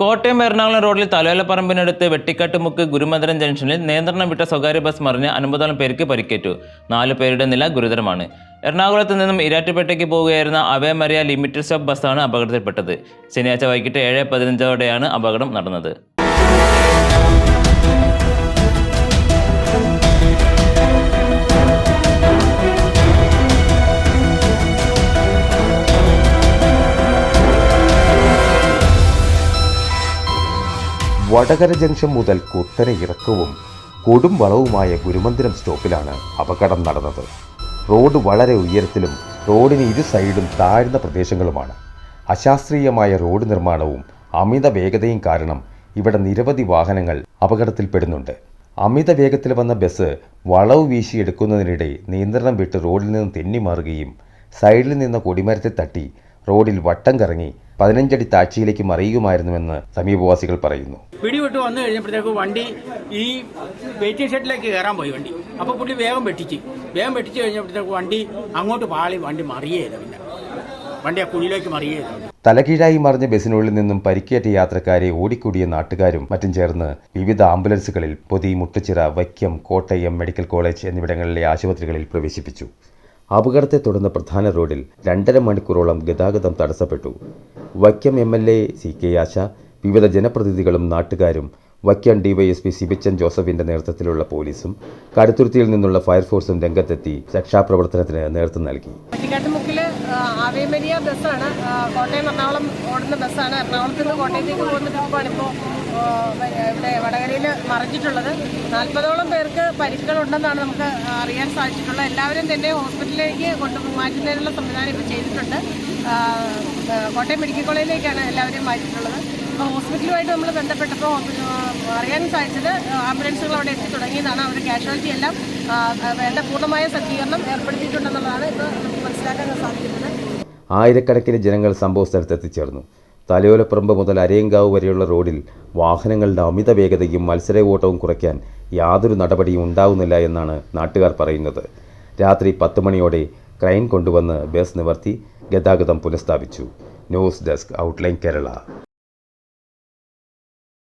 കോട്ടയം എറണാകുളം റോഡിൽ തലോലപ്പറമ്പിനടുത്ത് വെട്ടിക്കാട്ടുമുക്ക് ഗുരുമന്ദിരം ജംഗ്ഷനിൽ നിയന്ത്രണം വിട്ട സ്വകാര്യ ബസ് മറിഞ്ഞ് അൻപതോളം പേർക്ക് പരിക്കേറ്റു. നാലു പേരുടെ നില ഗുരുതരമാണ്. എറണാകുളത്ത് നിന്നും ഇരാറ്റുപേട്ടയ്ക്ക് പോവുകയായിരുന്ന അവേ ലിമിറ്റഡ് സ്റ്റോപ്പ് ബസ്സാണ് അപകടത്തിൽപ്പെട്ടത്. ശനിയാഴ്ച വൈകിട്ട് ഏഴ് പതിനഞ്ചോടെയാണ് അപകടം നടന്നത്. വടകര ജംഗ്ഷൻ മുതൽ കുത്തനെ ഇറക്കവും കൊടും വളവുമായ ഗുരുമന്ദിരം സ്റ്റോപ്പിലാണ് അപകടം നടന്നത്. റോഡ് വളരെ ഉയരത്തിലും റോഡിന് ഇരു സൈഡും താഴ്ന്ന പ്രദേശങ്ങളുമാണ്. അശാസ്ത്രീയമായ റോഡ് നിർമ്മാണവും അമിത വേഗതയും കാരണം ഇവിടെ നിരവധി വാഹനങ്ങൾ അപകടത്തിൽപ്പെടുന്നുണ്ട്. അമിത വേഗത്തിൽ വന്ന ബസ് വളവ് വീശിയെടുക്കുന്നതിനിടെ നിയന്ത്രണം വിട്ട് റോഡിൽ നിന്ന് തെന്നിമാറുകയും സൈഡിൽ നിന്ന് കൊടിമരത്തെ തട്ടി റോഡിൽ വട്ടം കറങ്ങി പതിനഞ്ചടി താഴ്ചയിലേക്ക് മറിയുമായിരുന്നുവെന്ന് സമീപവാസികൾ പറയുന്നു. പിടിവിട്ട് വന്നു കഴിഞ്ഞപ്പോഴത്തേക്ക് വണ്ടി ഈ വെയിറ്റിംഗ് ഷെഡിലേക്ക് കയറാൻ പോയി വണ്ടി. അപ്പോൾ പുള്ളി വേഗം വെട്ടിച്ച്. വേഗം വെട്ടിച്ച് കഴിഞ്ഞപ്പോഴത്തേക്ക് വണ്ടി അങ്ങോട്ട് പാളി വണ്ടി മറിയേത് പിന്നെ. വണ്ടി ആ കുഴിയിലേക്ക് മറിയേത് തലകീഴായി മറിഞ്ഞ ബസ്സിനുള്ളിൽ നിന്നും പരിക്കേറ്റ യാത്രക്കാരെ ഓടിക്കൂടിയ നാട്ടുകാരും മറ്റും ചേർന്ന് വിവിധ ആംബുലൻസുകളിൽ പൊതി മുട്ടച്ചിറ വൈക്കം കോട്ടയം മെഡിക്കൽ കോളേജ് എന്നിവിടങ്ങളിലെ ആശുപത്രികളിൽ പ്രവേശിപ്പിച്ചു. അപകടത്തെ തുടർന്ന് പ്രധാന റോഡിൽ രണ്ടര മണിക്കൂറോളം ഗതാഗതം തടസ്സപ്പെട്ടു. Vaikom M L A C K Asha വിവിധ ജനപ്രതിനിധികളും നാട്ടുകാരും വൈക്കം ഡിവൈഎസ്പി സിബിച്ചൻ ജോസഫിന്റെ നേതൃത്വത്തിലുള്ള പോലീസും കടുത്തുരുത്തിയിൽ നിന്നുള്ള ഫയർഫോഴ്സും രംഗത്തെത്തി രക്ഷാപ്രവർത്തനത്തിന് നേതൃത്വം നൽകി. പട്ടിക്കാട്ടുമുക്കിൽ ആവേമരിയ ബസ്സാണ്. കോട്ടയം എറണാകുളം ഓടുന്ന ബസ്സാണ്. എറണാകുളത്ത് നിന്ന് കോട്ടയത്തേക്ക് പോകുന്ന ട്രിപ്പാണ് ഇപ്പോൾ ഇവിടെ വടകരയിൽ മറിഞ്ഞിട്ടുള്ളത്. നാൽപ്പതോളം പേർക്ക് പരിക്കുകളുണ്ടെന്നാണ് നമുക്ക് അറിയാൻ സാധിച്ചിട്ടുള്ളത്. എല്ലാവരും തന്നെ ഹോസ്പിറ്റലിലേക്ക് കൊണ്ടു മാറ്റുന്നതിനുള്ള സംവിധാനം ഇപ്പോൾ ചെയ്തിട്ടുണ്ട്. കോട്ടയം മെഡിക്കൽ കോളേജിലേക്കാണ് എല്ലാവരെയും മാറ്റിയിട്ടുള്ളത്. അപ്പോൾ ഹോസ്പിറ്റലുമായിട്ട് നമ്മൾ ബന്ധപ്പെട്ടപ്പോൾ അറിയാൻ സാധിച്ചത് ആംബുലൻസുകൾ അവിടെ എത്തി തുടങ്ങിയതാണ്. അവരുടെ കാഷ്വാലിറ്റി എല്ലാം വേണ്ട പൂർണമായ സജ്ജീകരണം ഏർപ്പെടുത്തിയിട്ടുണ്ടെന്നുള്ളതാണ് ഇപ്പോൾ മനസ്സിലാക്കാൻ സാധിക്കുന്നത്. ആയിരക്കണക്കിന് ജനങ്ങൾ സംഭവ സ്ഥലത്ത് എത്തിച്ചേർന്നു. തലയോലപ്പറമ്പ് മുതൽ അരയങ്കാവ് വരെയുള്ള റോഡിൽ വാഹനങ്ങളുടെ അമിത വേഗതയും മത്സര ഓട്ടവും കുറയ്ക്കാൻ യാതൊരു നടപടിയും ഉണ്ടാവുന്നില്ല എന്നാണ് നാട്ടുകാർ പറയുന്നത്. രാത്രി പത്ത് മണിയോടെ ക്രൈൻ കൊണ്ടുവന്ന് ബസ് നിവർത്തി ഗതാഗതം പുനഃസ്ഥാപിച്ചു. News desk outline Kerala.